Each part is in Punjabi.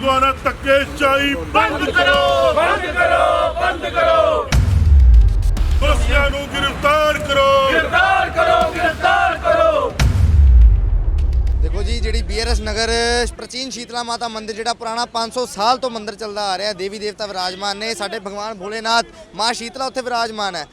ਹਿੰਦੂਆਂ ਨਾਲ ਧੱਕੇਸ਼ਾਹੀ ਬੰਦ ਕਰੋ। ਬੰਦ ਕਰੋ ਬੰਦ ਕਰੋ। ਦੋਸ਼ੀਆਂ ਨੂੰ ਗ੍ਰਿਫਤਾਰ ਕਰੋ। ਗ੍ਰਿਫਤਾਰ ਕਰੋ ਗ੍ਰਿਫਤਾਰ ਕਰੋ। ਦੇਖੋ ਜੀ ਜਿਹੜੀ ਬੀਆਰਐਸ ਨਗਰ ਪ੍ਰਾਚੀਨ ਸ਼ੀਤਲਾ ਮਾਤਾ ਮੰਦਿਰ ਜਿਹੜਾ ਪੁਰਾਣਾ 500 ਸਾਲ ਤੋਂ ਮੰਦਿਰ ਚੱਲਦਾ ਆ ਰਿਹਾ ਦੇਵੀ ਦੇਵਤਾ ਵਿਰਾਜਮਾਨ ਨੇ ਸਾਡੇ ਭਗਵਾਨ ਭੋਲੇਨਾਥ ਮਾਂ ਸ਼ੀਤਲਾ ਉੱਥੇ ਵਿਰਾਜਮਾਨ ਹੈ।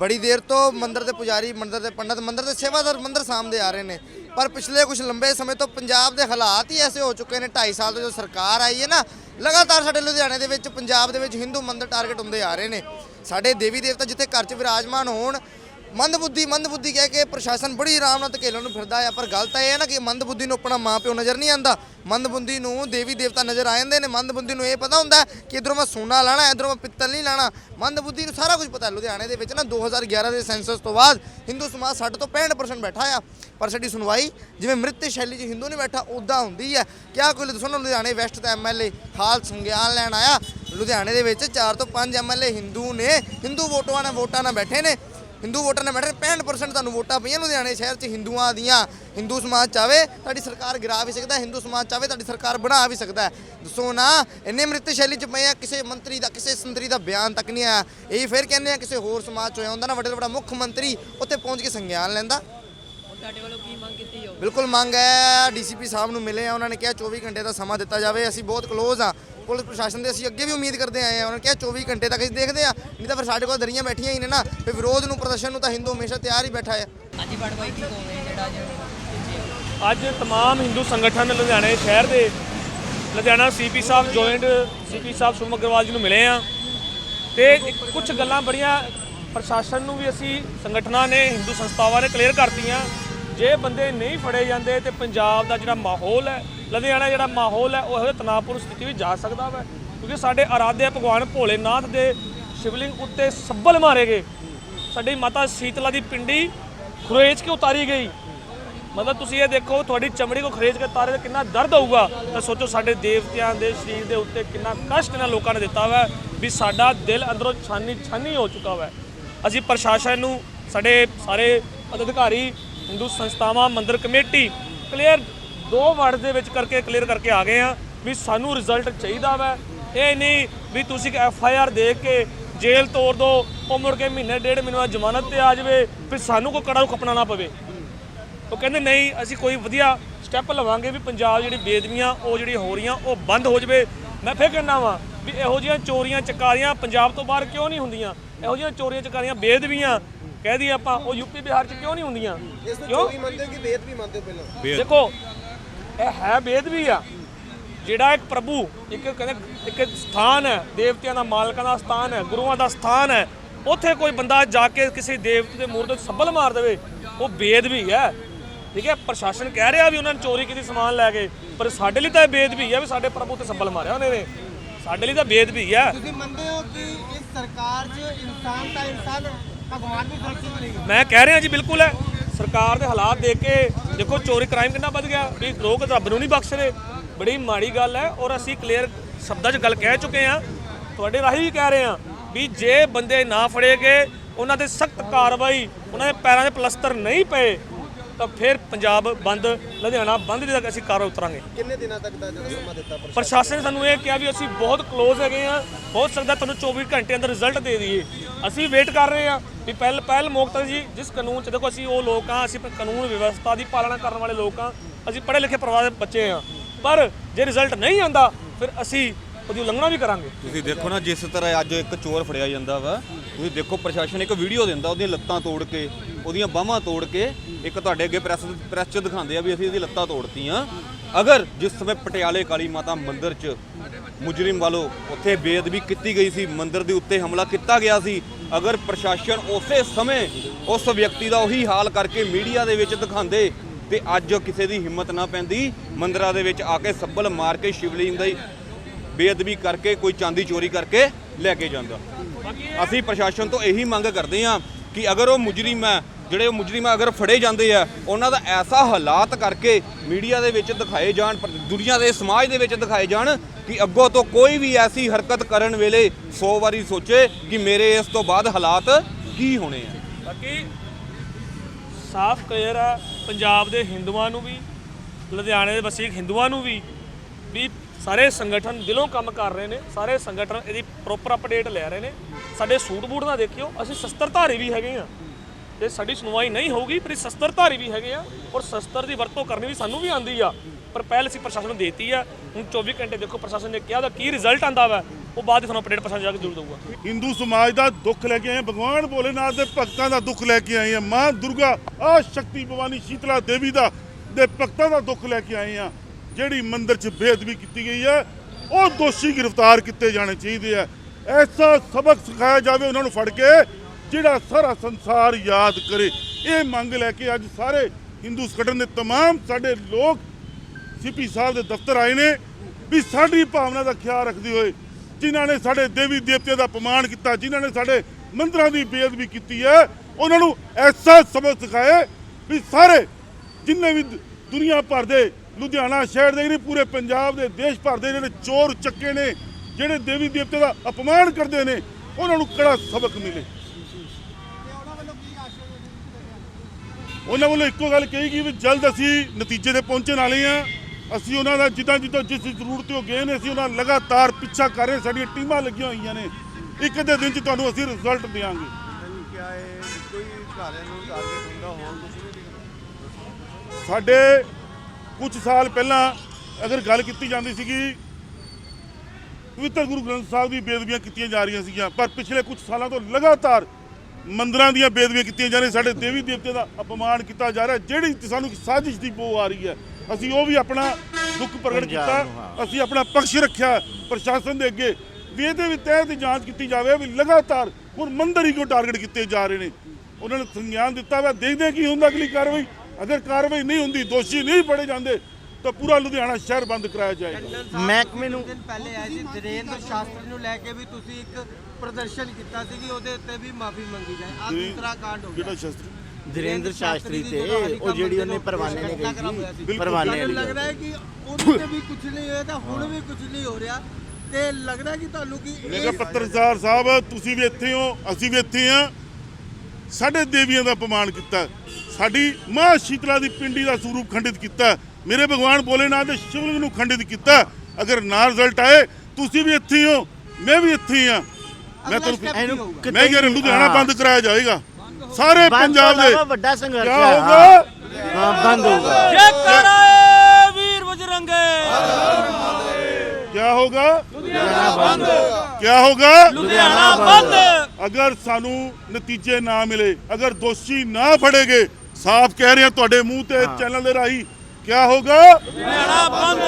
ਬੜੀ ਦੇਰ ਤੋਂ ਮੰਦਿਰ ਦੇ ਪੁਜਾਰੀ ਮੰਦਿਰ ਦੇ ਪੰਡਤ ਮੰਦਿਰ ਦੇ ਸੇਵਾਦਾਰ ਮੰਦਿਰ ਸਾਹਮਣੇ ਆ ਰਹੇ ਨੇ। ਪਰ ਪਿਛਲੇ ਕੁਝ ਲੰਬੇ ਸਮੇਂ ਤੋਂ ਪੰਜਾਬ ਦੇ ਹਾਲਾਤ ਹੀ ਐਸੇ ਹੋ ਚੁੱਕੇ ਨੇ 2.5 ਸਾਲ ਤੋਂ ਜੋ ਸਰਕਾਰ ਆਈ ਹੈ ਨਾ, ਲਗਾਤਾਰ ਸਾਡੇ ਲੁਧਿਆਣੇ ਦੇ ਵਿੱਚ, ਪੰਜਾਬ ਦੇ ਵਿੱਚ ਹਿੰਦੂ ਮੰਦਰ ਟਾਰਗੇਟ ਹੁੰਦੇ ਆ ਰਹੇ ਨੇ। ਸਾਡੇ ਦੇਵੀ ਦੇਵਤਾ ਜਿੱਥੇ ਘਰ 'ਚ ਵਿਰਾਜਮਾਨ ਹੋਣ ਮੰਦਬੁੱਧੀ ਮੰਦਬੁੱਧੀ ਕਹਿ ਕੇ ਪ੍ਰਸ਼ਾਸਨ ਬੜੀ ਆਰਾਮ ਨਾਲ ਧਕੇਲਣ ਨੂੰ ਫਿਰਦਾ ਆ, ਪਰ ਗੱਲ ਤਾਂ ਇਹ ਹੈ ਨਾ ਕਿ ਮੰਦਬੁੱਧੀ ਨੂੰ ਆਪਣਾ ਮਾਂ ਪਿਓ ਨਜ਼ਰ ਨਹੀਂ ਆਂਦਾ ਮੰਦਬੁੱਧੀ ਨੂੰ ਦੇਵੀ ਦੇਵਤਾ ਨਜ਼ਰ ਆ ਜਾਂਦੇ ਨੇ। ਮੰਦਬੁੱਧੀ ਨੂੰ ਇਹ ਪਤਾ ਹੁੰਦਾ ਕਿ ਇਧਰੋਂ ਮੈਂ ਸੋਨਾ ਲੈਣਾ, ਇਧਰੋਂ ਮੈਂ ਪਿੱਤਲ ਨਹੀਂ ਲੈਣਾ। ਮੰਦਬੁੱਧੀ ਨੂੰ ਸਾਰਾ ਕੁਝ ਪਤਾ ਲੁਧਿਆਣੇ ਦੇ ਵਿੱਚ ਨਾ 2011 ਦੇ ਸੈਂਸਸ ਤੋਂ ਬਾਅਦ ਹਿੰਦੂ ਸਮਾਜ ਸਾਡੇ ਤੋਂ 65% ਬੈਠਾ ਆ। ਪਰ ਸਾਡੀ ਸੁਣਵਾਈ, ਜਿਵੇਂ ਮ੍ਰਿਤ ਸ਼ੈਲੀ 'ਚ ਹਿੰਦੂ ਨਹੀਂ ਬੈਠਾ ਉਦਾਂ ਹੁੰਦੀ ਹੈ। ਕਿਆ ਕੋਈ ਦੱਸੋ ਨਾ, ਲੁਧਿਆਣੇ ਵੈਸਟ ਦਾ ਐਮਐਲਏ ਹਾਲ ਸੰਗਿਆਨ ਲੈਣ ਆਇਆ। ਲੁਧਿਆਣੇ ਦੇ ਵਿੱਚ 4 ਤੋਂ 5 ਐਮਐਲਏ ਹਿੰਦੂ ਨੇ, ਹਿੰਦੂ ਵੋਟਾਂ ਨਾਲ ਵੋਟਾਂ ਨਾਲ ਬੈਠੇ ਨੇ। ਹਿੰਦੂ ਵੋਟਰ ਨੇ ਬੈਠੇ 65% ਤੁਹਾਨੂੰ ਵੋਟਾਂ ਪਈਆਂ ਲੁਧਿਆਣੇ ਸ਼ਹਿਰ 'ਚ ਹਿੰਦੂਆਂ ਦੀਆਂ ਹਿੰਦੂ ਸਮਾਜ ਚਾਵੇ ਤੁਹਾਡੀ ਸਰਕਾਰ ਗਿਰਾ ਵੀ ਸਕਦਾ ਹਿੰਦੂ ਸਮਾਜ ਚਾਵੇ ਤੁਹਾਡੀ ਸਰਕਾਰ ਬਣਾ ਵੀ ਸਕਦਾ। ਦੱਸੋ ਨਾ ਇੰਨੇ ਮ੍ਰਿਤ ਸ਼ੈਲੀ 'ਚ ਪਏ ਆ ਕਿਸੇ ਮੰਤਰੀ ਦਾ ਕਿਸੇ ਸੰਤਰੀ ਦਾ ਬਿਆਨ ਤੱਕ ਨਹੀਂ ਆਇਆ। ਇਹੀ ਫਿਰ ਕਹਿੰਦੇ ਆ ਕਿਸੇ ਹੋਰ ਸਮਾਜ 'ਚ ਹੋਇਆ ਹੁੰਦਾ ਨਾ ਵੱਡੇ ਵੱਡਾ ਮੁੱਖ ਮੰਤਰੀ ਉੱਥੇ ਪਹੁੰਚ ਕੇ ਸੰਗਿਆਨ ਲੈਂਦਾ। ਤੁਹਾਡੇ ਵੱਲੋਂ ਕੀ ਮੰਗ ਕੀਤੀ ਬਿਲਕੁਲ ਮੰਗ ਹੈ ਡੀਸੀਪੀ ਸਾਹਿਬ ਨੂੰ ਮਿਲੇ ਆ ਉਹਨਾਂ ਨੇ ਕਿਹਾ 24 ਘੰਟੇ ਦਾ ਸਮਾਂ ਦਿੱਤਾ ਜਾਵੇ ਅਸੀਂ ਬਹੁਤ ਕਲੋਜ਼ ਆ। ਪੁਲਿਸ ਪ੍ਰਸ਼ਾਸਨ ਦੇ ਅਸੀਂ ਅੱਗੇ ਵੀ ਉਮੀਦ ਕਰਦੇ ਆਏ ਆ ਉਹਨਾਂ ਨੇ ਕਿਹਾ 24 ਘੰਟੇ ਤੱਕ ਅਸੀਂ ਦੇਖਦੇ ਆ ਨਹੀਂ ਤਾਂ ਫਿਰ ਸਾਡੇ ਕੋਲ ਦਰੀਆਂ ਬੈਠੀਆਂ ਹੀ ਨੇ ਨਾ। ਫਿਰ ਵਿਰੋਧ ਨੂੰ ਪ੍ਰਦਰਸ਼ਨ ਨੂੰ ਤਾਂ ਹਿੰਦੂ ਹਮੇਸ਼ਾ ਤਿਆਰ ਹੀ ਬੈਠਾ ਹੈ। ਹਾਂਜੀ ਬੜ ਬਾਈ ਕੀ ਕਹੋਗੇ ਜਿਹੜਾ ਅੱਜ ਅੱਜ ਤਮਾਮ ਹਿੰਦੂ ਸੰਗਠਨ ਲੁਧਿਆਣੇ ਸ਼ਹਿਰ ਦੇ Ludhiana CP sahib joint CP sahib sum Agarwal ji ਨੂੰ ਮਿਲੇ ਆ ਤੇ ਕੁਝ ਗੱਲਾਂ ਬੜੀਆਂ ਪ੍ਰਸ਼ਾਸਨ ਨੂੰ ਵੀ ਅਸੀਂ ਸੰਗਠਨਾਂ ਨੇ ਹਿੰਦੂ ਸੰਸਥਾਵਾਂ ਨੇ ਕਲੀਅਰ ਕਰਤੀਆਂ। ਜੇ ਬੰਦੇ ਨਹੀਂ ਫੜੇ ਜਾਂਦੇ ਤੇ ਪੰਜਾਬ ਦਾ ਜਿਹੜਾ ਮਾਹੌਲ ਹੈ ਲੁਧਿਆਣਾ ਜਿਹੜਾ ਮਾਹੌਲ ਹੈ, ਉਹ ਇਹੋ ਤਣਾਅਪੂਰਨ ਸਥਿਤੀ ਵਿੱਚ ਜਾ ਸਕਦਾ ਵਾ। ਕਿਉਂਕਿ ਸਾਡੇ ਆਰਾਧਿਆ ਭਗਵਾਨ ਭੋਲੇਨਾਥ ਦੇ ਸ਼ਿਵਲਿੰਗ ਉੱਤੇ ਸੱਬਲ ਮਾਰੇ ਗਏ। ਸਾਡੀ ਮਾਤਾ ਸੀਤਲਾ ਦੀ ਪਿੰਡੀ ਖਰੇਜ ਕੇ ਉਤਾਰੀ ਗਈ? ਮਤਲਬ ਤੁਸੀਂ ਇਹ ਦੇਖੋ, ਤੁਹਾਡੀ ਚਮੜੀ ਕੋ ਖਰੇਜ ਕੇ ਤਾਰੇ ਤੇ ਕਿੰਨਾ ਦਰਦ ਹੋਊਗਾ। ਤਾਂ ਸੋਚੋ ਸਾਡੇ ਦੇਵਤਿਆਂ ਦੇ ਸਰੀਰ ਦੇ ਉੱਤੇ ਕਿੰਨਾ ਕਸ਼ਟ ਇਹਨਾਂ ਲੋਕਾਂ ਨੇ ਦਿੱਤਾ ਵਾ ਵੀ ਸਾਡਾ ਦਿਲ ਅੰਦਰੋਂ ਛਾਨੀ ਛਾਨੀ ਹੋ ਚੁੱਕਾ ਵਾ। ਅਸੀਂ ਪ੍ਰਸ਼ਾਸਨ ਨੂੰ, ਸਾਡੇ ਸਾਰੇ ਅਧਿਕਾਰੀ, ਹਿੰਦੂ ਸੰਸਥਾਵਾਂ, ਮੰਦਰ ਕਮੇਟੀ, ਕਲੀਅਰ ਦੋ ਵਰਡ ਦੇ ਵਿੱਚ ਕਰਕੇ ਕਲੀਅਰ ਕਰਕੇ ਆ ਗਏ ਆ ਵੀ ਸਾਨੂੰ ਰਿਜ਼ਲਟ ਚਾਹੀਦਾ ਵਾ। ਇਹ ਨਹੀਂ ਵੀ ਤੁਸੀਂ ਇੱਕ ਐਫ ਆਈ ਆਰ ਦੇ ਕੇ ਜੇਲ੍ਹ ਤੋੜ ਦੋ ਉਹ ਮੁੜ ਕੇ ਮਹੀਨੇ ਡੇਢ ਮਹੀਨੇ ਬਾਅਦ ਜ਼ਮਾਨਤ ਤੇ ਆ ਜਾਵੇ ਫਿਰ ਸਾਨੂੰ ਕੋਈ ਕੜਾ ਖਪਣਾ ਨਾ ਪਵੇ। ਉਹ ਕਹਿੰਦੇ ਨਹੀਂ ਅਸੀਂ ਕੋਈ ਵਧੀਆ ਸਟੈਪ ਲਵਾਂਗੇ ਵੀ ਪੰਜਾਬ ਜਿਹੜੀ ਬੇਦਬੀਆਂ ਉਹ ਜਿਹੜੀ ਹੋ ਰਹੀਆਂ ਉਹ ਬੰਦ ਹੋ ਜਵੇ। ਮੈਂ ਫਿਰ ਕਹਿੰਦਾ ਵਾਂ ਵੀ ਇਹੋ ਜਿਹੀਆਂ ਚੋਰੀਆਂ ਚਕਾਰੀਆਂ ਪੰਜਾਬ ਤੋਂ ਬਾਹਰ ਕਿਉਂ ਨਹੀਂ ਹੁੰਦੀਆਂ? ਇਹੋ ਜਿਹੀਆਂ ਚੋਰੀਆਂ ਚਕਾਰੀਆਂ ਬੇਦਬੀਆਂ ਕਹਿ ਦਈਏ ਆਪਾਂ ਉਹ ਯੂਪੀ ਬਿਹਾਰ 'ਚ ਕਿਉਂ ਨਹੀਂ ਹੁੰਦੀਆਂ? ਕਿਉਂ? ਮੰਨਦੇ ਕਿ ਵੇਦ ਵੀ ਮੰਨਦੇ ਪਹਿਲਾਂ? ਦੇਖੋ ਇਹ ਹੈ ਬੇਦਬੀ ਆ। ਜਿਹੜਾ ਇੱਕ ਪ੍ਰਭੂ ਇੱਕ ਕਹਿੰਦੇ ਇੱਕ ਸਥਾਨ ਹੈ ਦੇਵਤਿਆਂ ਦਾ ਮਾਲਕਾਂ ਦਾ ਸਥਾਨ ਹੈ ਗੁਰੂਆਂ ਦਾ ਸਥਾਨ ਹੈ ਉੱਥੇ ਕੋਈ ਬੰਦਾ ਜਾ ਕੇ ਕਿਸੇ ਦੇਵਤੇ ਦੇ ਮੂਰਤ ਤੇ ਸੱਬਲ ਮਾਰ ਦੇਵੇ ਉਹ ਬੇਦਬੀ ਹੈ। ਠੀਕ ਹੈ ਪ੍ਰਸ਼ਾਸਨ ਕਹਿ ਰਿਹਾ ਵੀ ਉਹਨਾਂ ਨੇ ਚੋਰੀ ਕੀਤੀ ਸਮਾਨ ਲੈ ਕੇ ਪਰ ਸਾਡੇ ਲਈ ਤਾਂ ਇਹ ਬੇਦਬੀ ਹੈ ਵੀ ਸਾਡੇ ਪ੍ਰਭੂ ਤੇ ਸੱਬਲ ਮਾਰਿਆ ਉਹਨੇ ਨੇ। ਸਾਡੇ ਲਈ ਤਾਂ ਬੇਦਬੀ ਹੈ। ਤੁਸੀਂ ਮੰਨਦੇ ਹੋ ਕਿ ਇਸ ਸਰਕਾਰ 'ਚ ਇਨਸਾਨ ਦਾ ਇਨਸਾਨ ਭਗਵਾਨ ਵੀ ਸੁਰੱਖਿਅਤ ਨਹੀਂ ਮੈਂ ਕਹਿ ਰਿਹਾ ਜੀ ਬਿਲਕੁਲ ਹੈ। ਸਰਕਾਰ ਦੇ ਹਾਲਾਤ ਦੇਖ ਕੇ ਦੇਖੋ ਚੋਰੀ ਕ੍ਰਾਈਮ ਕਿੰਨਾ ਵੱਧ ਗਿਆ। ਵੀ ਲੋਕ ਰੱਬ ਨੂੰ ਨਹੀਂ ਬਖਸ਼ ਰਹੇ। ਬੜੀ ਮਾੜੀ ਗੱਲ ਹੈ ਔਰ ਅਸੀਂ ਕਲੀਅਰ ਸ਼ਬਦਾਂ 'ਚ ਗੱਲ ਕਹਿ ਚੁੱਕੇ ਹਾਂ। ਤੁਹਾਡੇ ਰਾਹੀਂ ਵੀ ਕਹਿ ਰਹੇ ਹਾਂ ਵੀ ਜੇ ਬੰਦੇ ਨਾ ਫੜੇ ਗਏ ਉਹਨਾਂ ਤੇ ਸਖਤ ਕਾਰਵਾਈ, ਉਹਨਾਂ ਦੇ ਪੈਰਾਂ ਦੇ ਪਲਸਤਰ ਨਹੀਂ ਪਏ ਤਾਂ ਫਿਰ ਪੰਜਾਬ ਬੰਦ ਲੁਧਿਆਣਾ ਬੰਦ ਦੀ ਤੱਕ ਅਸੀਂ ਕਾਰਵਾਈ ਉਤਰਾਂਗੇ। ਕਿੰਨੇ ਦਿਨਾਂ ਤੱਕ ਦਾ ਸਮਾਂ ਦਿੱਤਾ ਪ੍ਰਸ਼ਾਸਨ ਨੇ? ਸਾਨੂੰ ਇਹ ਕਿਹਾ ਵੀ ਅਸੀਂ ਬਹੁਤ ক্লোਜ਼ ਹੈਗੇ ਆ ਹੋ ਸਕਦਾ ਤੁਹਾਨੂੰ 24 ਘੰਟੇ ਅੰਦਰ ਰਿਜ਼ਲਟ ਦੇ ਦਈਏ। ਅਸੀਂ ਵੇਟ ਕਰ ਰਹੇ ਆ ਵੀ ਪਹਿਲ ਪਹਿਲ ਮੋਕਤਾ ਜੀ ਜਿਸ ਕਾਨੂੰਨ ਚ ਦੇਖੋ ਅਸੀਂ ਉਹ ਲੋਕ ਆ ਅਸੀਂ ਕਾਨੂੰਨ ਵਿਵਸਥਾ ਦੀ ਪਾਲਣਾ ਕਰਨ ਵਾਲੇ ਲੋਕ ਆ ਅਸੀਂ ਪੜ੍ਹੇ ਲਿਖੇ ਪਰਿਵਾਰ ਦੇ ਬੱਚੇ ਆ ਪਰ ਜੇ ਰਿਜ਼ਲਟ ਨਹੀਂ ਆਂਦਾ ਫਿਰ ਅਸੀਂ ਉਹਦੀ ਉਲੰਘਣਾ ਵੀ ਕਰਾਂਗੇ। ਤੁਸੀਂ ਦੇਖੋ ਨਾ ਜਿਸ ਤਰ੍ਹਾਂ ਅੱਜ ਇੱਕ ਚੋਰ ਫੜਿਆ ਜਾਂਦਾ ਵਾ ਤੁਸੀਂ ਦੇਖੋ ਪ੍ਰਸ਼ਾਸਨ ਇੱਕ ਵੀਡੀਓ ਦਿੰਦਾ ਉਹਦੀਆਂ ਲੱਤਾਂ ਤੋੜ ਕੇ। ਉਹਦੀਆਂ ਬਾਹਾਂ ਤੋੜ ਕੇ ਇੱਕ ਤੁਹਾਡੇ ਅੱਗੇ ਪ੍ਰੈਸ ਪ੍ਰੈਸ 'ਚ ਦਿਖਾਉਂਦੇ ਆ ਵੀ ਅਸੀਂ ਇਹਦੀ ਲੱਤਾਂ ਤੋੜਤੀਆਂ। ਅਗਰ ਜਿਸ ਸਮੇਂ ਪਟਿਆਲੇ ਕਾਲੀ ਮਾਤਾ ਮੰਦਿਰ 'ਚ ਮੁਜਰਮ ਵਾਲੋ ਉੱਥੇ ਬੇਅਦਬੀ ਕੀਤੀ ਗਈ ਸੀ, ਮੰਦਿਰ ਦੇ ਉੱਤੇ ਹਮਲਾ ਕੀਤਾ ਗਿਆ ਸੀ, ਅਗਰ ਪ੍ਰਸ਼ਾਸਨ ਉਸੇ ਸਮੇਂ ਉਸ ਵਿਅਕਤੀ ਦਾ ਉਹੀ ਹਾਲ ਕਰਕੇ ਮੀਡੀਆ ਦੇ ਵਿੱਚ ਦਿਖਾਉਂਦੇ, ਤੇ ਅੱਜ ਕਿਸੇ ਦੀ ਹਿੰਮਤ ਨਾ ਪੈਂਦੀ, ਮੰਦਿਰਾਂ ਦੇ ਵਿੱਚ ਆ ਕੇ ਸੱਬਲ ਮਾਰ ਕੇ ਸ਼ਿਵਲਿੰਗ ਦਾ ਬੇਅਦਬੀ ਕਰਕੇ, ਕੋਈ ਚਾਂਦੀ ਚੋਰੀ ਕਰਕੇ ਲੈ ਕੇ ਜਾਂਦਾ। ਅਸੀਂ ਪ੍ਰਸ਼ਾਸਨ ਤੋਂ ਇਹੀ ਮੰਗ ਕਰਦੇ ਹਾਂ ਕਿ ਅਗਰ ਉਹ ਮੁਜਰਮ ਹੈ ਜਿਹੜੇ ਉਹ ਮੁਜਰਮ ਅਗਰ ਫੜੇ ਜਾਂਦੇ ਆ, ਉਹਨਾਂ ਦਾ ਐਸਾ ਹਾਲਾਤ ਕਰਕੇ ਮੀਡੀਆ ਦੇ ਵਿੱਚ ਦਿਖਾਏ ਜਾਣ ਦੁਨੀਆ ਦੇ ਸਮਾਜ ਦੇ ਵਿੱਚ ਦਿਖਾਏ ਜਾਣ ਕਿ ਅੱਗੋਂ ਤੋਂ ਕੋਈ ਵੀ ਐਸੀ ਹਰਕਤ ਕਰਨ ਵੇਲੇ 100 ਵਾਰੀ ਸੋਚੇ ਕਿ ਮੇਰੇ ਇਸ ਤੋਂ ਬਾਅਦ ਹਾਲਾਤ ਕੀ ਹੋਣੇ ਆ। ਬਾਕੀ ਸਾਫ਼ ਕਲੀਅਰ ਹੈ ਪੰਜਾਬ ਦੇ ਹਿੰਦੂਆਂ ਨੂੰ ਵੀ, ਲੁਧਿਆਣੇ ਦੇ ਵਸਨੀਕ ਹਿੰਦੂਆਂ ਨੂੰ ਵੀ ਵੀ ਸਾਰੇ ਸੰਗਠਨ ਦਿਲੋਂ ਕੰਮ ਕਰ ਰਹੇ ਨੇ, ਸਾਰੇ ਸੰਗਠਨ ਇਹਦੀ ਪ੍ਰੋਪਰ ਅਪਡੇਟ ਲੈ ਰਹੇ ਨੇ। ਸਾਡੇ ਸੂਟ ਬੂਟ ਦਾ ਦੇਖਿਓ, ਅਸੀਂ ਸ਼ਸਤਰਧਾਰੀ ਵੀ ਹੈਗੇ ਆ। ਤੇ ਸਾਡੀ ਸੁਣਵਾਈ ਨਹੀਂ ਹੋਊਗੀ, ਪਰ ਸ਼ਸਤਰਧਾਰੀ ਵੀ ਹੈਗੇ ਆ ਔਰ ਸ਼ਸਤਰ ਦੀ ਵਰਤੋਂ ਕਰਨੀ ਵੀ ਸਾਨੂੰ ਵੀ ਆਂਦੀ ਆ। ਪਰ ਪਹਿਲ ਅਸੀਂ ਪ੍ਰਸ਼ਾਸਨ ਨੂੰ ਦੇਤੀ ਆ। ਹੁਣ 24 ਘੰਟੇ ਦੇਖੋ ਪ੍ਰਸ਼ਾਸਨ ਨੇ ਕਿਹਾ ਦਾ ਕੀ ਰਿਜ਼ਲਟ ਆਂਦਾ ਵਾ, ਉਹ ਬਾਅਦ ਹੀ ਤੁਹਾਨੂੰ ਅਪਡੇਟ ਪ੍ਰਸ਼ਾਸਨ ਜਾ ਕੇ ਜ਼ਰੂਰ ਦਊਗਾ। ਹਿੰਦੂ ਸਮਾਜ ਦਾ ਦੁੱਖ ਲੈ ਕੇ ਆਏ ਹਾਂ ਭਗਵਾਨ ਭੋਲੇਨਾਥ ਦੇ ਭਗਤਾਂ ਦਾ ਦੁੱਖ ਲੈ ਕੇ ਆਏ ਹਾਂ ਮਾਂ ਦੁਰਗਾ ਆ ਸ਼ਕਤੀ ਭਵਾਨੀ ਸ਼ੀਤਲਾ ਦੇਵੀ ਦਾ, ਦੇ ਭਗਤਾਂ ਦਾ ਦੁੱਖ ਲੈ ਕੇ ਆਏ ਹਾਂ ਜਿਹੜੀ ਮੰਦਿਰ 'ਚ ਬੇਅਦਬੀ ਕੀਤੀ ਗਈ ਹੈ ਉਹ ਦੋਸ਼ੀ ਗ੍ਰਿਫਤਾਰ ਕੀਤੇ ਜਾਣੇ ਚਾਹੀਦੇ ਆ। ਐਸਾ ਸਬਕ ਸਿਖਾਇਆ ਜਾਵੇ ਉਹਨਾਂ ਨੂੰ ਫੜ ਕੇ ਜਿਹੜਾ ਸਾਰਾ ਸੰਸਾਰ ਯਾਦ ਕਰੇ ਇਹ ਮੰਗ ਲੈ ਕੇ ਅੱਜ ਸਾਰੇ ਹਿੰਦੂ ਸੰਗਠਨ ਦੇ तमाम ਸਾਡੇ ਲੋਕ ਸੀਪੀ ਸਾਹਿਬ ਦੇ ਦਫ਼ਤਰ ਆਏ ਨੇ ਵੀ ਸਾਡੀ ਭਾਵਨਾ ਦਾ ਖਿਆਲ ਰੱਖਦੇ ਹੋਏ ਜਿਨ੍ਹਾਂ ਨੇ ਸਾਡੇ ਦੇਵੀ ਦੇਵਤੇ ਦਾ ਅਪਮਾਨ ਕੀਤਾ ਜਿਨ੍ਹਾਂ ਨੇ ਸਾਡੇ ਮੰਦਰਾਂ ਦੀ ਬੇਅਦਬੀ ਕੀਤੀ ਹੈ ਉਹਨਾਂ ਨੂੰ ਐਸਾ ਸਬਕ ਸਿਖਾਏ ਵੀ ਸਾਰੇ ਜਿੰਨੇ ਵੀ ਦ- ਦੁਨੀਆ ਭਰ ਦੇ ਲੁਧਿਆਣਾ ਸ਼ਹਿਰ ਦੇ ਨਹੀਂ ਪੂਰੇ ਪੰਜਾਬ ਦੇ ਦੇਸ਼ ਭਰ ਦੇ ਜਿਹੜੇ ਚੋਰ ਚੱਕੇ ਨੇ ਜਿਹੜੇ ਦੇਵੀ ਦੇਵਤੇ ਦਾ ਅਪਮਾਨ ਕਰਦੇ ਨੇ ਉਹਨਾਂ ਨੂੰ ਕੜਾ ਸਬਕ ਮਿਲੇ ਉਹਨਾਂ ਵੱਲੋਂ ਇੱਕੋ ਗੱਲ ਕਹੀ ਗਈ ਵੀ ਜਲਦ ਅਸੀਂ ਨਤੀਜੇ ਤੇ ਪਹੁੰਚਣ ਵਾਲੇ ਆ ਅਸੀਂ ਉਹਨਾਂ ਦਾ ਜਿੱਦਾਂ ਜਿੱਦਾਂ ਜਿਸ ਜ਼ਰੂਰਤ ਉਹ ਗਏ ਨੇ ਅਸੀਂ ਉਹਨਾਂ ਲਗਾਤਾਰ ਪਿੱਛਾ ਕਰ ਰਹੇ ਸਾਡੀਆਂ ਟੀਮਾਂ ਲੱਗੀਆਂ ਹੋਈਆਂ ਨੇ। ਇੱਕ ਅੱਧੇ ਦਿਨ 'ਚ ਤੁਹਾਨੂੰ ਅਸੀਂ ਰਿਜ਼ਲਟ ਦੇਵਾਂਗੇ। ਸਾਡੇ ਕੁਝ ਸਾਲ ਪਹਿਲਾਂ ਅਗਰ ਗੱਲ ਕੀਤੀ ਜਾਂਦੀ ਸੀਗੀ ਪਵਿੱਤਰ ਗੁਰੂ ਗ੍ਰੰਥ ਸਾਹਿਬ ਦੀ ਬੇਦਬੀਆਂ ਕੀਤੀਆਂ ਜਾ ਰਹੀਆਂ ਸੀਗੀਆਂ ਪਰ ਪਿਛਲੇ ਕੁਝ ਸਾਲਾਂ ਤੋਂ ਲਗਾਤਾਰ ਮੰਦਰਾਂ ਦੀਆਂ ਬੇਦਬੀਆਂ ਕੀਤੀਆਂ ਜਾ ਰਹੀਆਂ ਸਾਡੇ ਦੇਵੀ ਦੇਵਤੇ ਦਾ ਅਪਮਾਨ ਕੀਤਾ ਜਾ ਰਿਹਾ ਜਿਹੜੀ ਸਾਨੂੰ ਸਾਜ਼ਿਸ਼ ਦੀ ਬੋ ਆ ਰਹੀ ਹੈ ਅਸੀਂ ਉਹ ਵੀ ਆਪਣਾ ਦੁੱਖ ਪ੍ਰਗਟ ਕੀਤਾ ਅਸੀਂ ਆਪਣਾ ਪੱਖ ਰੱਖਿਆ ਪ੍ਰਸ਼ਾਸਨ ਦੇ ਅੱਗੇ ਵੀ ਇਹਦੇ ਵੀ ਤਹਿ ਦੀ ਜਾਂਚ ਕੀਤੀ ਜਾਵੇ ਵੀ ਲਗਾਤਾਰ ਹੁਣ ਮੰਦਰ ਹੀ ਕਿਉਂ ਟਾਰਗੇਟ ਕੀਤੇ ਜਾ ਰਹੇ ਨੇ ਉਹਨਾਂ ਨੇ ਸੰਗਿਆਨ ਦਿੱਤਾ ਵਾ ਦੇਖਦੇ ਕੀ ਹੁੰਦਾ ਅਗਲੀ ਕਾਰਵਾਈ ਅਗਰ ਕਾਰਵਾਈ ਨਹੀਂ ਹੁੰਦੀ ਦੋਸ਼ੀ ਨਹੀਂ ਫੜੇ ਜਾਂਦੇ ਤਾਂ ਪੂਰਾ ਲੁਧਿਆਣਾ ਸ਼ਹਿਰ ਬੰਦ ਕਰਾਇਆ ਜਾਏਗਾ। ਮਹਿਕਮੇ ਨੂੰ ਦਿਨ ਪਹਿਲੇ ਆਏ ਸੀ ਧੀਰੇਂਦਰ ਸ਼ਾਸਤਰੀ ਨੂੰ ਲੈ ਕੇ ਵੀ ਤੁਸੀਂ ਇੱਕ ਪ੍ਰਦਰਸ਼ਨ ਕੀਤਾ ਸੀ ਕਿ ਉਹਦੇ ਉੱਤੇ ਵੀ ਮਾਫੀ ਮੰਗੀ ਜਾਏ। ਆ ਦੂਸਰਾ ਕਾਂਡ ਹੋ ਗਿਆ। ਜਿਹੜਾ ਸ਼ਸਤਰ ਧੀਰੇਂਦਰ ਸ਼ਾਸਤਰੀ ਤੇ ਉਹ ਜਿਹੜੀ ਉਹਨੇ ਪਰਵਾਨੇ ਨੇ ਗਈ ਸੀ। ਪਰਵਾਨੇ ਵਾਲੀ ਲੱਗਦਾ ਹੈ ਕਿ ਉਹਦੇ ਤੇ ਵੀ ਕੁਝ ਨਹੀਂ ਹੋਇਆ ਤਾਂ ਹੁਣ ਵੀ ਕੁਝ ਨਹੀਂ ਹੋ ਰਿਹਾ। ਤੇ ਲੱਗਦਾ ਕਿ ਤੁਹਾਨੂੰ ਕਿ ਮੈਂ ਕਿਹਾ ਪੱਤਰਕਾਰ ਸਾਹਿਬ ਤੁਸੀਂ ਵੀ ਇੱਥੇ ਹੋ ਅਸੀਂ ਵੀ ਇੱਥੇ ਆ ਸਾਡੇ ਦੇਵੀਆਂ ਦਾ ਅਪਮਾਨ ਕੀਤਾ। ਸਾਡੀ ਮਾਂ ਸ਼ੀਤਲਾ ਦੀ ਪਿੰਡੀ ਦਾ ਸਰੂਪ ਖੰਡਿਤ ਕੀਤਾ। ਮੇਰੇ ਭਗਵਾਨ ਭੋਲੇਨਾਥ ਦੇ ਸ਼ਿਵਲਿੰਗ ਨੂੰ ਖੰਡਿਤ ਕੀਤਾ। ਅਗਰ ਨਾ ਰਿਜ਼ਲਟ ਆਏ ਤੁਸੀਂ ਵੀ ਇੱਥੇ ਹੋ ਮੈਂ ਵੀ ਇੱਥੇ ਆ ਮੈਂ ਤੁਹਾਨੂੰ ਇਹਨੂੰ ਮੈਂ ਕਿਹਾ ਲੁਧਿਆਣਾ ਬੰਦ ਕਰਾਇਆ ਜਾਏਗਾ। ਸਾਰੇ ਪੰਜਾਬ ਦੇ ਵੱਡਾ ਸੰਘਰਸ਼ ਹੋਊਗਾ? ਹਾਂ ਬੰਦ ਹੋਊਗਾ। ਜੇਕਰ ਆਏ ਵੀਰ ਬਜਰੰਗੇ। ਕਿਆ ਹੋਗਾ ਲੁਧਿਆਣਾ ਬੰਦ। ਕਿਆ ਹੋਗਾ ਲੁਧਿਆਣਾ ਬੰਦ। ਅਗਰ ਸਾਨੂੰ ਨਤੀਜੇ ਨਾ ਮਿਲੇ ਅਗਰ ਦੋਸ਼ੀ ਨਾ ਫੜੇਗੇ ਸਾਫ਼ ਕਹਿ ਰਹੇ ਤੁਹਾਡੇ ਮੂੰਹ ਤੇ ਚੈਨਲ ਦੇ ਰਾਹੀਂ ਕਿਆ ਹੋਗਾ ਲੁਧਿਆਣਾ ਬੰਦ।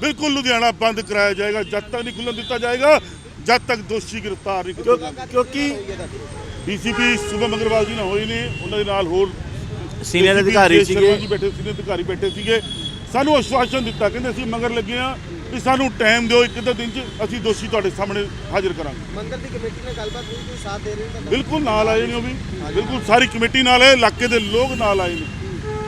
ਬਿਲਕੁਲ ਲੁਧਿਆਣਾ ਬੰਦ ਕਰਾਇਆ ਜਾਏਗਾ ਜਦ ਤੱਕ ਨਹੀਂ ਖੁੱਲਣ ਦਿੱਤਾ ਜਾਏਗਾ। ਜਦ ਤੱਕ ਦੋਸ਼ੀ ਗ੍ਰਿਫਤਾਰ ਨਹੀਂ ਕੀਤੇ ਕਿਉਂਕਿ ਡੀਸੀਪੀ ਸੁਭਮ ਅਗਰਵਾਲ ਜੀ ਨਾਲ ਹੋਏ ਨੇ ਉਹਨਾਂ ਦੇ ਨਾਲ ਹੋਰ ਸੀਨੀਅਰ ਅਧਿਕਾਰੀ ਸੀਗੇ। ਜੀ ਬੈਠੇ ਸੀਨੀਅਰ ਅਧਿਕਾਰੀ ਬੈਠੇ ਸੀਗੇ। ਸਾਨੂੰ ਆਸ਼ਵਾਸਨ ਦਿੱਤਾ ਕਹਿੰਦੇ ਅਸੀਂ ਮਗਰ ਲੱਗੇ ਆ ਵੀ ਸਾਨੂੰ ਟਾਈਮ ਦਿਓ ਇੱਕ ਦਿਨ ਚ ਅਸੀਂ ਦੋਸ਼ੀ ਤੁਹਾਡੇ ਸਾਹਮਣੇ ਹਾਜ਼ਰ ਕਰਾਂਗੇ। ਮੰਦਰ ਦੀ ਕਮੇਟੀ ਨਾਲ ਗੱਲਬਾਤ ਹੋਈ ਕੋਈ ਸਾਥ ਦੇ ਰਹੇ ਨੇ ਬਿਲਕੁਲ ਨਾਲ ਆਏ ਨੇ ਉਹ ਵੀ। ਬਿਲਕੁਲ ਸਾਰੀ ਕਮੇਟੀ ਨਾਲ ਹੈ ਇਲਾਕੇ ਦੇ ਲੋਕ ਨਾਲ ਆਏ ਨੇ।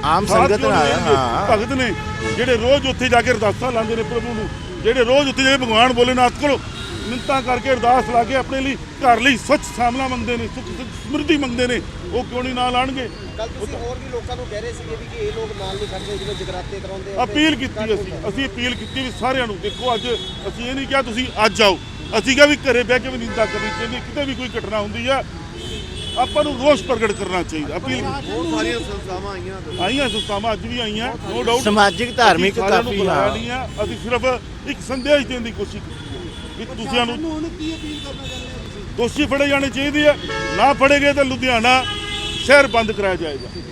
ਆਮ ਸੰਗਤ ਨਾਲ ਹਾਂ। ਭਗਤ ਨੇ ਜਿਹੜੇ ਰੋਜ਼ ਉੱਥੇ ਜਾ ਕੇ ਅਰਦਾਸਾਂ ਲਾਉਂਦੇ ਨੇ ਪ੍ਰਭੂ ਨੂੰ ਜਿਹੜੇ ਰੋਜ਼ ਉੱਥੇ ਜਾ ਕੇ ਭਗਵਾਨ ਭੋਲੇਨਾਥ ਕੋਲ ਮਿੰਤਾਂ ਕਰਕੇ ਅਰਦਾਸ ਲਾ ਕੇ ਆਪਣੇ ਲਈ ਘਰ ਲਈ ਸੁੱਚ ਸਾਮਲਾ ਮੰਗਦੇ ਨੇ ਸੁੱਖ ਸੁੱਖ ਸਮਰਿੱਧੀ ਮੰਗਦੇ ਨੇ ਉਹ ਕਿਉਂ ਨਹੀਂ ਨਾਲ ਆਣਗੇ? ਕੱਲ ਤੁਸੀਂ ਹੋਰ ਵੀ ਲੋਕਾਂ ਨੂੰ ਕਹਿ ਰਹੇ ਸੀਗੇ ਵੀ ਕਿ ਇਹ ਲੋਕ ਨਾਲ ਨਹੀਂ ਖੜਦੇ ਜਿਵੇਂ ਜਗਰਾਤੇ ਕਰਾਉਂਦੇ ਅਪੀਲ ਕੀਤੀ ਅਸੀਂ ਅਸੀਂ ਅਪੀਲ ਕੀਤੀ ਵੀ ਸਾਰਿਆਂ ਨੂੰ ਦੇਖੋ ਅੱਜ ਅਸੀਂ ਇਹ ਨਹੀਂ ਕਿਹਾ ਤੁਸੀਂ ਅੱਜ ਆਓ ਅਸੀਂ ਕਿਹਾ ਵੀ ਘਰੇ ਬਹਿ ਕੇ ਵੀ ਨਿੰਦਾ ਕਰਨੀ ਚਾਹੀਦੀ ਕਿਤੇ ਵੀ ਕੋਈ ਘਟਨਾ ਹੁੰਦੀ ਆ ਆਪਾਂ ਨੂੰ ਰੋਸ ਪ੍ਰਗਟ ਕਰਨਾ ਚਾਹੀਦਾ ਅਪੀਲ ਬਹੁਤ ਸਾਰੀਆਂ ਸੰਸਥਾਵਾਂ ਆਈਆਂ ਆਈਆਂ ਸੰਸਥਾਵਾਂ ਅੱਜ ਵੀ ਆਈਆਂ ਨੋ ਡਾਊਟ ਸਮਾਜਿਕ ਧਾਰਮਿਕ ਕਾਫੀ ਆ ਅਸੀਂ ਸਿਰਫ ਇੱਕ ਸੰਦੇਸ਼ ਦੇਣ ਦੀ ਕੋਸ਼ਿਸ਼ ਕੀਤੀ। ਹੈ ਵੀ ਤੁਸੀਂ ਨੂੰ ਹੁਣ ਕੀ ਅਪੀਲ ਕਰਨਾ ਚਾਹੁੰਦੇ ਹੋ ਤੁਸੀਂ? ਦੋਸ਼ੀ ਫੜੇ ਜਾਣੇ ਚਾਹੀਦੇ ਆ ਨਾ ਫੜੇਗੇ ਤਾਂ ਲੁਧਿਆਣਾ ਸ਼ਹਿਰ ਬੰਦ ਕਰਾਇਆ ਜਾਏਗਾ।